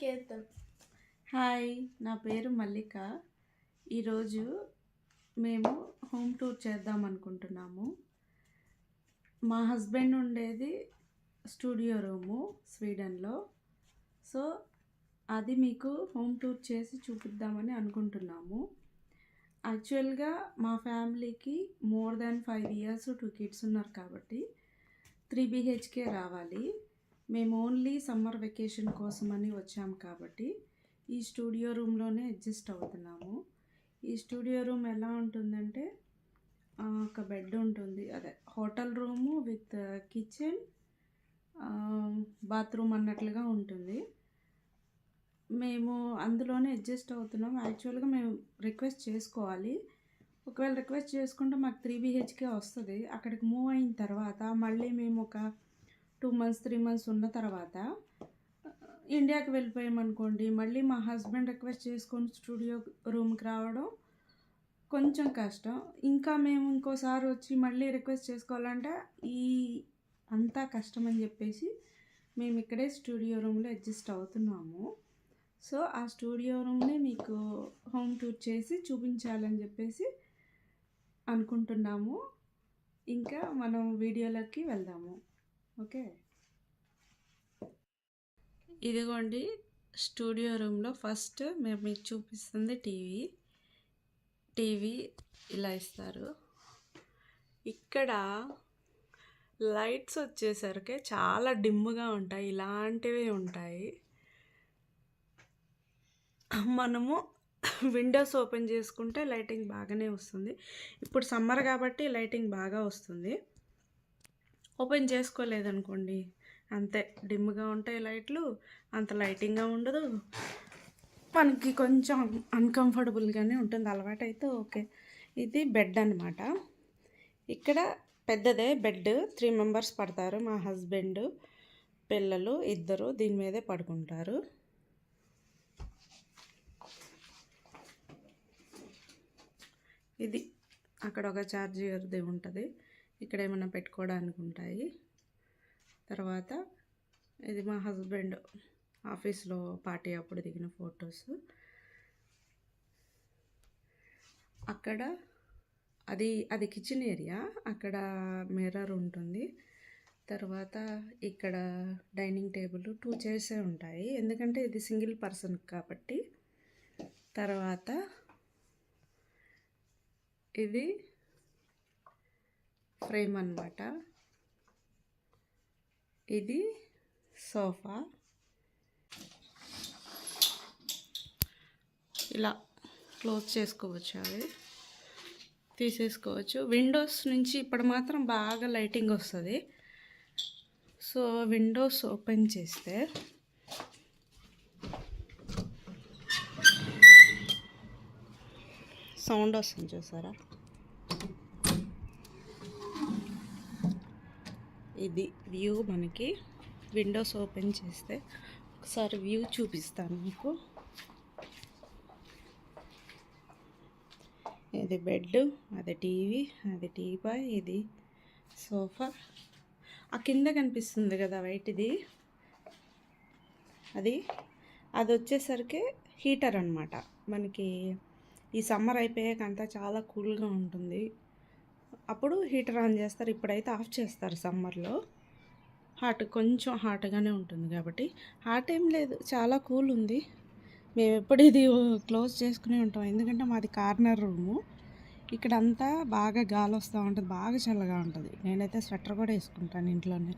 Kirtan hi నా పేరు మల్లిక. ఈరోజు మేము హోమ్ టూర్ చేద్దాం అనుకుంటున్నాము. మా హస్బెండ్ ఉండేది స్టూడియో రూము స్వీడన్లో. సో అది మీకు హోమ్ టూర్ చేసి చూపిద్దామని అనుకుంటున్నాము. యాక్చువల్గా మా ఫ్యామిలీకి more than five years two kids ఉన్నారు కాబట్టి త్రీ బీహెచ్కే రావాలి. మేము ఓన్లీ సమ్మర్ వెకేషన్ కోసమని వచ్చాము కాబట్టి ఈ స్టూడియో రూమ్లోనే అడ్జస్ట్ అవుతున్నాము. ఈ స్టూడియో రూమ్ ఎలా ఉంటుందంటే ఒక బెడ్ ఉంటుంది. అదే hotel room with kitchen bathroom అన్నట్లుగా ఉంటుంది. మేము అందులోనే అడ్జస్ట్ అవుతున్నాం. యాక్చువల్గా మేము రిక్వెస్ట్ చేసుకోవాలి. ఒకవేళ రిక్వెస్ట్ చేసుకుంటే మాకు త్రీ బీహెచ్కే వస్తుంది. అక్కడికి మూవ్ అయిన తర్వాత మళ్ళీ మేము ఒక టూ మంత్స్ త్రీ మంత్స్ ఉన్న తర్వాత ఇండియాకి వెళ్ళిపోయామనుకోండి మళ్ళీ మా హస్బెండ్ రిక్వెస్ట్ చేసుకొని స్టూడియో రూమ్కి రావడం కొంచెం కష్టం. ఇంకా మేము ఇంకోసారి వచ్చి మళ్ళీ రిక్వెస్ట్ చేసుకోవాలంటే ఈ అంతా కష్టం అని చెప్పేసి మేము ఇక్కడే స్టూడియో రూమ్లో అడ్జస్ట్ అవుతున్నాము. సో ఆ స్టూడియో రూమ్ని మీకు హోమ్ టూర్ చేసి చూపించాలని చెప్పేసి అనుకుంటున్నాము. ఇంకా మనం వీడియోలోకి వెళ్దాము. ఓకే. ఇదిగోండి స్టూడియో రూమ్లో ఫస్ట్ మేము మీకు చూపిస్తుంది టీవీ. టీవీ ఇలా ఇస్తారు. ఇక్కడ లైట్స్ వచ్చేసరికి చాలా డిమ్గా ఉంటాయి ఇలాంటివి ఉంటాయి. మనము విండోస్ ఓపెన్ చేసుకుంటే లైటింగ్ బాగానే వస్తుంది. ఇప్పుడు సమ్మర్ కాబట్టి లైటింగ్ బాగా వస్తుంది. ఓపెన్ చేసుకోలేదనుకోండి. అంతే. డిమ్గా ఉంటాయి లైట్లు అంత లైటింగ్గా ఉండదు. మనకి కొంచెం అన్కంఫర్టబుల్గానే ఉంటుంది. అలవాటు అయితే ఓకే. ఇది బెడ్ అనమాట ఇక్కడ పెద్దదే బెడ్. త్రీ మెంబర్స్ పడతారు మా హస్బెండ్ పిల్లలు ఇద్దరు దీని మీదే పడుకుంటారు. ఇది. అక్కడ ఒక చార్జర్ది ఉంటుంది. ఇక్కడ ఏమైనా పెట్టుకోవడానికి ఉంటాయి తర్వాత ఇది మా హస్బెండ్ ఆఫీస్లో పార్టీ అప్పుడు దిగిన ఫొటోస్. అక్కడ అది అది కిచెన్ ఏరియా. అక్కడ మిర్రర్ ఉంటుంది. తర్వాత ఇక్కడ డైనింగ్ టేబుల్ టూ చైర్సే ఉంటాయి. ఎందుకంటే ఇది సింగిల్ పర్సన్ కాబట్టి. తర్వాత ఇది ఫ్రేమ్ అనమాట ఇది సోఫా. ఇలా క్లోజ్ చేసుకోవచ్చు అవి. తీసేసుకోవచ్చు. విండోస్ నుంచి ఇప్పుడు మాత్రం బాగా లైటింగ్ వస్తుంది. సో విండోస్ ఓపెన్ చేస్తే సౌండ్ వస్తుంది చూసారా? ఇది వ్యూ మనకి విండోస్ ఓపెన్ చేస్తే ఒకసారి వ్యూ చూపిస్తాను మీకు. ఇది బెడ్ అది టీవీ అది టీపాయ్ ఇది సోఫా. ఆ కింద కనిపిస్తుంది కదా వైట్ది అది అది వచ్చేసరికి హీటర్ అనమాట మనకి ఈ సమ్మర్ అయిపోయాక అంతా చాలా కూల్గా ఉంటుంది. అప్పుడు హీటర్ ఆన్ చేస్తారు ఇప్పుడైతే ఆఫ్ చేస్తారు సమ్మర్లో. హాట్ కొంచెం హాట్గానే ఉంటుంది కాబట్టి. హాట్ ఏం లేదు చాలా కూల్ ఉంది. మేము ఎప్పుడు ఇది క్లోజ్ చేసుకుని ఉంటాం ఎందుకంటే మాది కార్నర్ రూము. ఇక్కడ అంతా బాగా గాలి వస్తూ ఉంటుంది బాగా చల్లగా ఉంటుంది. నేనైతే స్వెటర్ కూడా వేసుకుంటాను ఇంట్లోనే.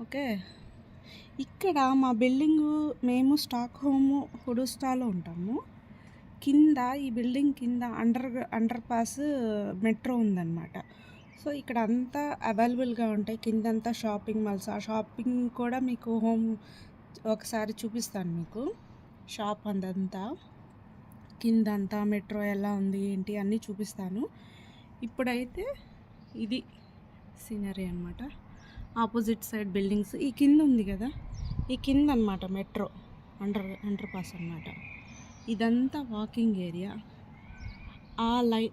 ఓకే? ఇక్కడ మా బిల్డింగు మేము స్టాక్ హోము హుడుస్టాలో ఉంటాము. కింద ఈ బిల్డింగ్ కింద అండర్ అండర్ పాస్ మెట్రో ఉందన్నమాట. సో ఇక్కడ అంతా అవైలబుల్గా ఉంటాయి. కిందంతా షాపింగ్ మాల్స్. ఆ షాపింగ్ కూడా మీకు హోమ్ ఒకసారి చూపిస్తాను మీకు. షాప్ అందంతా. కిందంతా మెట్రో ఎలా ఉంది ఏంటి అన్నీ చూపిస్తాను. ఇప్పుడైతే ఇది సీనరీ అనమాట ఆపోజిట్ సైడ్ బిల్డింగ్స్. ఈ కింద ఉంది కదా? ఈ కింద అనమాట మెట్రో. అండర్ అండర్ పాస్ అనమాట ఇదంతా వాకింగ్ ఏరియా. ఆ లై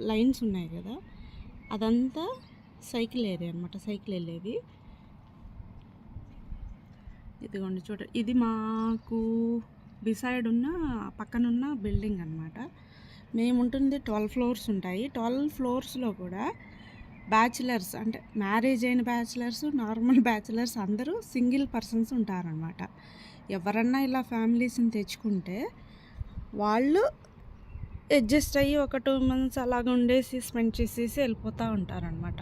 లైన్స్ ఉన్నాయి కదా. అదంతా సైకిల్ ఏరియా అనమాట సైకిల్ వెళ్ళేవి ఇదిగోండి చూడ ఇది మాకు బిసైడ్ ఉన్న పక్కనున్న బిల్డింగ్ అనమాట మేము ఉంటుంది ట్వెల్వ్ ఫ్లోర్స్ ఉంటాయి. ట్వెల్వ్ ఫ్లోర్స్లో కూడా బ్యాచిలర్స్ అంటే మ్యారేజ్ అయిన బ్యాచిలర్స్ నార్మల్ బ్యాచిలర్స్ అందరూ సింగిల్ పర్సన్స్ ఉంటారనమాట ఎవరన్నా ఇలా ఫ్యామిలీస్ని తెచ్చుకుంటే వాళ్ళు అడ్జస్ట్ అయ్యి ఒక టూ మంత్స్ అలాగ ఉండేసి స్పెండ్ చేసేసి వెళ్ళిపోతూ ఉంటారనమాట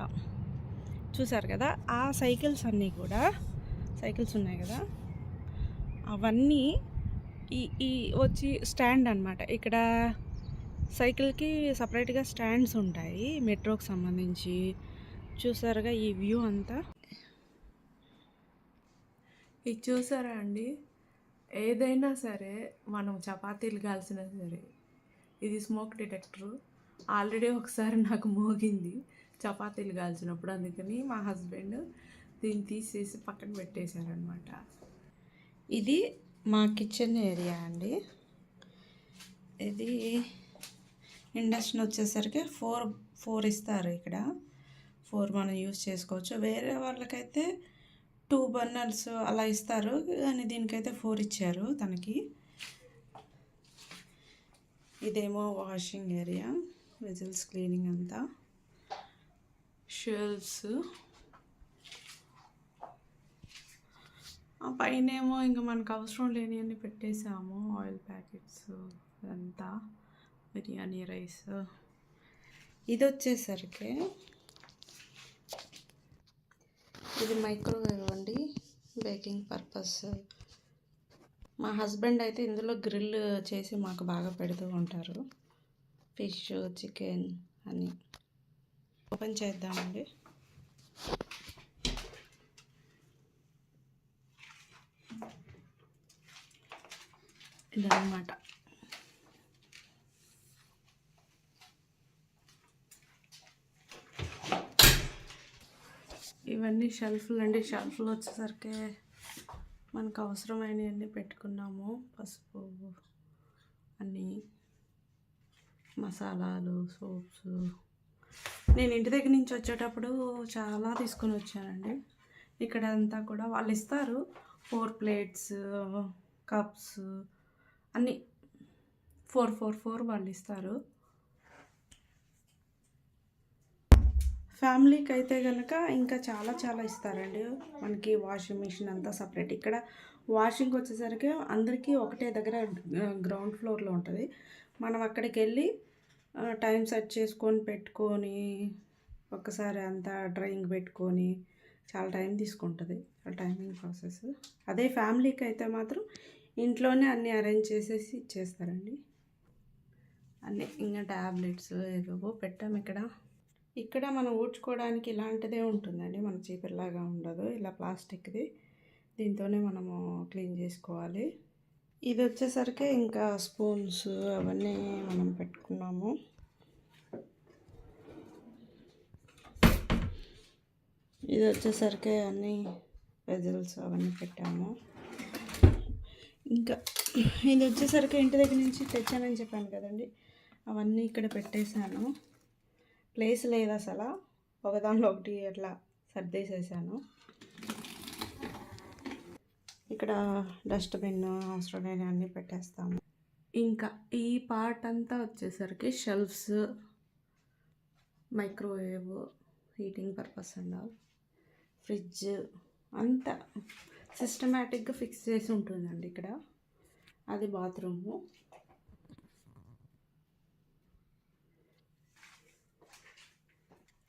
చూసారు కదా? ఆ సైకిల్స్ అన్నీ కూడా సైకిల్స్ ఉన్నాయి కదా? అవన్నీ ఈ ఈ వచ్చి స్టాండ్ అనమాట ఇక్కడ సైకిల్కి సపరేట్గా స్టాండ్స్ ఉంటాయి మెట్రోకి సంబంధించి. చూసారుగా ఈ వ్యూ అంతా? ఇది చూసారా అండి? ఏదైనా సరే మనం చపాతీలు కాల్సినా సరే ఇది స్మోక్ డిటెక్టర్ ఆల్రెడీ ఒకసారి నాకు మోగింది చపాతీలు కాల్చినప్పుడు. అందుకని మా హస్బెండ్ దీన్ని తీసేసి పక్కన పెట్టేశారనమాట ఇది మా కిచెన్ ఏరియా అండి. ఇది ఇండక్షన్ వచ్చేసరికి ఫోర్ ఫోర్ ఇస్తారు ఇక్కడ. ఫోర్ మనం యూస్ చేసుకోవచ్చు. వేరే వాళ్ళకైతే టూ బర్నర్స్ అలా ఇస్తారు. కానీ దీనికైతే ఫోర్ ఇచ్చారు తనకి. ఇదేమో వాషింగ్ ఏరియా వెజిల్స్ క్లీనింగ్ అంతా. షెల్ఫ్స్ ఆ పైన ఏమో ఇంకా మనకు అవసరం లేనివన్నీ పెట్టేసాము ఆయిల్ ప్యాకెట్స్ అంతా. బిర్యానీ రైస్. ఇది వచ్చేసరికి ఇది మైక్రోవేవ్ అండి. Baking purpose. మా హస్బెండ్ అయితే ఇందులో గ్రిల్ చేసి మాకు బాగా పెడుతూ ఉంటారు. ఫిష్ చికెన్ అని. ఓపెన్ చేద్దామండి. ఇదన్నమాట. ఇవన్నీ షెల్ఫ్లు అండి. షెల్ఫ్లు వచ్చేసరికి మనకు అవసరమైనవన్నీ పెట్టుకున్నాము. పసుపు అన్నీ మసాలాలు సోప్స్ నేను ఇంటి దగ్గర నుంచి వచ్చేటప్పుడు చాలా తీసుకొని వచ్చానండి. ఇక్కడ అంతా కూడా వాళ్ళు ఇస్తారు. ఫోర్ ప్లేట్స్ కప్స్ అన్నీ. ఫోర్ ఫోర్ ఫోర్ వాళ్ళు ఇస్తారు. ఫ్యామిలీకి అయితే కనుక ఇంకా చాలా చాలా ఇస్తారండి. మనకి వాషింగ్ మిషన్ అంతా సపరేట్. ఇక్కడ వాషింగ్ వచ్చేసరికి అందరికీ ఒకటే దగ్గర గ్రౌండ్ ఫ్లోర్లో ఉంటుంది. మనం అక్కడికి వెళ్ళి టైం సెట్ చేసుకొని పెట్టుకొని ఒక్కసారి అంతా డ్రైయింగ్ పెట్టుకొని చాలా టైం తీసుకుంటుంది. చాలా టైమింగ్ ప్రాసెస్. అదే ఫ్యామిలీకి అయితే మాత్రం ఇంట్లోనే అన్నీ అరేంజ్ చేసేసి ఇచ్చేస్తారండి. అన్నీ ఇంకా ట్యాబ్లెట్స్ ఏవేవో పెట్టాం ఇక్కడ. ఇక్కడ మనం ఊడ్చుకోవడానికి ఇలాంటిదే ఉంటుందండి. మన చీపిరిలాగా ఉండదు. ఇలా ప్లాస్టిక్ది. దీంతోనే మనము క్లీన్ చేసుకోవాలి. ఇది వచ్చేసరికి ఇంకా స్పూన్స్ అవన్నీ మనం పెట్టుకున్నాము. ఇది వచ్చేసరికి అన్ని వెజల్స్ అవన్నీ పెట్టాము. ఇంకా ఇది వచ్చేసరికి ఇంటి దగ్గర నుంచి తెచ్చానని చెప్పాను కదండి. అవన్నీ ఇక్కడ పెట్టేశాను. ప్లేస్ లేదు అసలు. ఒకదానిలో ఒకటి అట్లా సర్దేసేసాను. ఇక్కడ డస్ట్బిన్ అవసరం అన్నీ పెట్టేస్తాము. ఇంకా ఈ పార్ట్ అంతా వచ్చేసరికి shelves microwave heating purpose and all. Fridge అంతా సిస్టమేటిక్గా ఫిక్స్ చేసి ఉంటుందండి ఇక్కడ. అది బాత్రూము.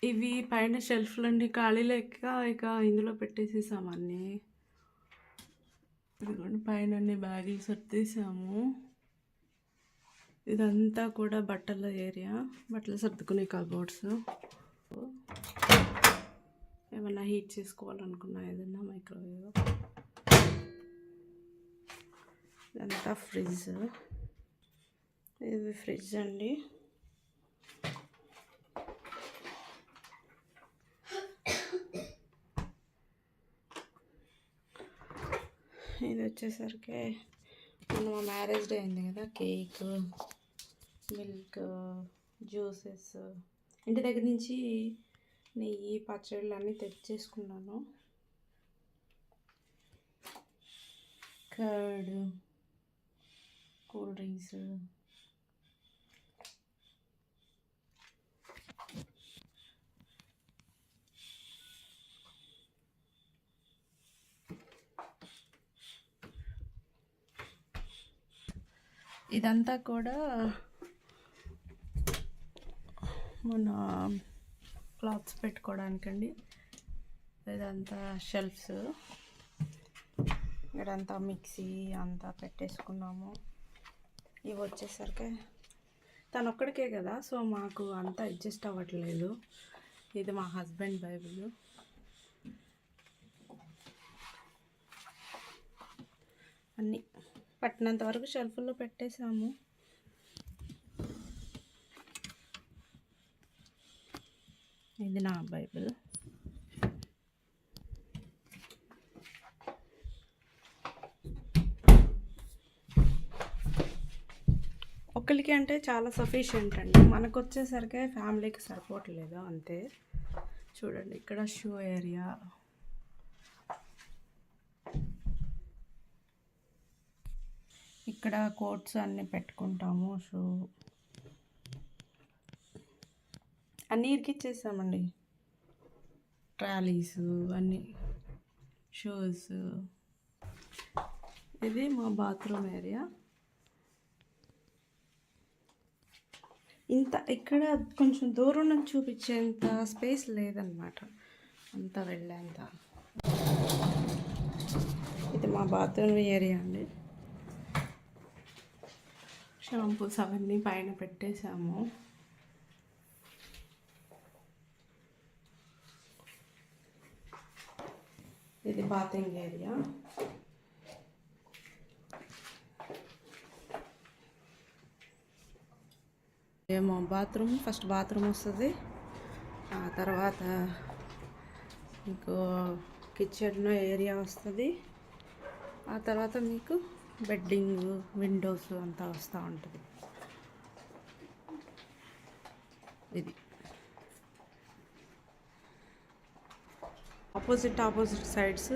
ఇవి పైన షెల్ఫ్లన్నీ ఖాళీ లెక్క ఇక ఇందులో పెట్టేసేసాము అన్నీ. ఇదిగోండి పైన అన్ని బ్యాగులు సర్దేసాము. ఇదంతా కూడా బట్టల ఏరియా. బట్టలు సర్దుకునే కబోర్డ్స్ ఏమన్నా హీట్ చేసుకోవాలనుకున్నా ఏదన్నా మైక్రోవేవ్. ఇదంతా ఫ్రిడ్జ్. ఇది ఫ్రిడ్జ్ అండి ఇది వచ్చేసరికి మొన్న మా మ్యారేజ్ డే అయింది కదా కేక్ మిల్క్ జ్యూసెస్. ఇంటి దగ్గర నుంచి నెయ్యి పచ్చళ్ళు అన్నీ తెచ్చేసుకున్నాను. Curd cool drinks. ఇదంతా కూడా మన క్లాత్స్ పెట్టుకోవడానికండి. ఇదంతా షెల్ఫ్స్. ఇక్కడంతా మిక్సీ అంతా పెట్టేసుకున్నాము. ఇవి వచ్చేసరికి తను ఒక్కడికే కదా సో మాకు అంతా అడ్జస్ట్ అవ్వట్లేదు. ఇది మా హస్బెండ్ బైబిల్. అన్నీ. పట్టినంత వరకు షెల్ఫ్లో పెట్టేసాము ఇది నా బైబిల్. ఒకరికి అంటే చాలా సఫిషియంట్ అండి. మనకు వచ్చేసరికి ఫ్యామిలీకి సరిపోవట్లేదు అంతే. చూడండి ఇక్కడ షూ ఏరియా. ఇక్కడ కోట్స్ అన్నీ పెట్టుకుంటాము షూ అన్నీ ఇరికిచ్చేసామండి ట్రాలీస్ అన్నీ షూస్. ఇది మా బాత్రూమ్ ఏరియా. ఇంత ఇక్కడ కొంచెం దూరం నుంచి చూపించేంత స్పేస్ లేదనమాట అంత వెళ్ళేంత. ఇది మా బాత్రూమ్ ఏరియా అండి. షాంపూస్ అవన్నీ పైన పెట్టేశాము. ఇది బాతింగ్ ఏరియా. ఏమో బాత్రూమ్ ఫస్ట్ బాత్రూమ్ వస్తుంది. ఆ తర్వాత మీకు కిచెన్ ఏరియా వస్తుంది. ఆ తర్వాత మీకు బెడ్డింగ్ విండోస్ అంతా వస్తూ ఉంటుంది. ఇది. ఆపోజిట్ ఆపోజిట్ సైడ్స్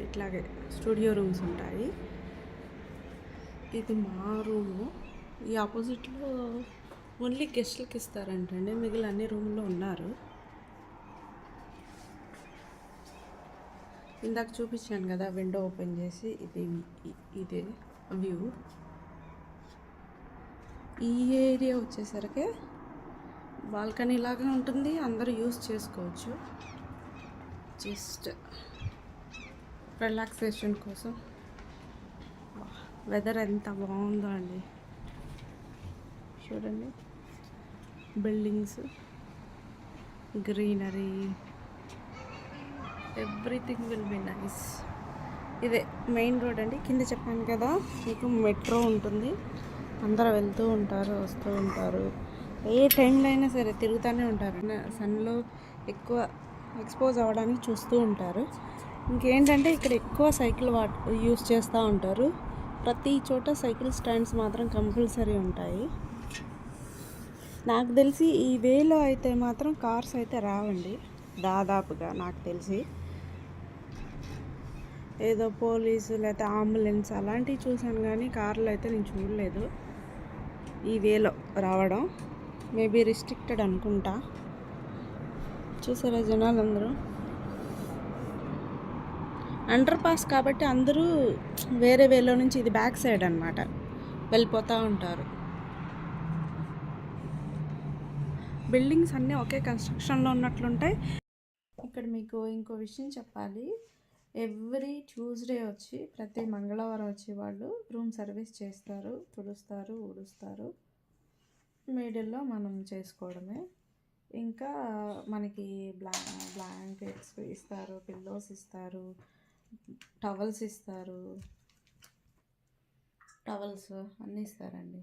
ఇట్లాగే స్టూడియో రూమ్స్ ఉంటాయి. ఇది మా రూము. ఈ ఆపోజిట్లో ఓన్లీ గెస్ట్లకి ఇస్తారంటండి. మిగిలిన అన్ని రూమ్లో ఉన్నారు. ఇందాక చూపించాను కదా విండో ఓపెన్ చేసి ఇది ఇదే వ్యూ ఈ ఏరియా వచ్చేసరికి బాల్కనీ లాగా ఉంటుంది అందరూ యూస్ చేసుకోవచ్చు. జస్ట్ రిలాక్సేషన్ కోసం. వెదర్ ఎంత బాగుందో అండి. చూడండి. Buildings greenery everything will be nice ఇదే మెయిన్ రోడ్ అండి. కింద చెప్పాను కదా మీకు మెట్రో ఉంటుంది. అందరూ వెళ్తూ ఉంటారు వస్తూ ఉంటారు. ఏ టైంలో అయినా సరే తిరుగుతూనే ఉంటారు. సన్లో ఎక్కువ ఎక్స్పోజ్ అవ్వడానికి చూస్తూ ఉంటారు. ఇంకేంటంటే ఇక్కడ ఎక్కువ సైకిల్ వాట్ యూస్ చేస్తూ ఉంటారు. ప్రతి చోట సైకిల్ స్టాండ్స్ మాత్రం కంపల్సరీ ఉంటాయి. నాకు తెలిసి ఈ వేలో అయితే మాత్రం కార్స్ అయితే రావండి. దాదాపుగా నాకు తెలిసి. ఏదో పోలీసు లేకపోతే అంబులెన్స్ అలాంటివి చూసాను కానీ కార్లు అయితే నేను చూడలేదు. ఈ వేలో రావడం మేబీ రిస్ట్రిక్టెడ్ అనుకుంటా. చూసారా జనాలు అందరూ అండర్ పాస్ కాబట్టి అందరూ వేరే వేలో నుంచి ఇది బ్యాక్ సైడ్ అనమాట వెళ్ళిపోతూ ఉంటారు. బిల్డింగ్స్ అన్నీ ఒకే కన్స్ట్రక్షన్లో ఉన్నట్లుంటాయి. ఇక్కడ మీకు ఇంకో విషయం చెప్పాలి. ఎవ్రీ ట్యూస్డే వచ్చి ప్రతి మంగళవారం వచ్చి వాళ్ళు రూమ్ సర్వీస్ చేస్తారు తుడుస్తారు ఊడుస్తారు. మిడిల్లో మనం చేసుకోవడమే. ఇంకా మనకి బ్లా బ్లాంకెట్స్ ఇస్తారు పిల్లోస్ ఇస్తారు టవల్స్ ఇస్తారు. టవల్స్ అన్నీ ఇస్తారండి.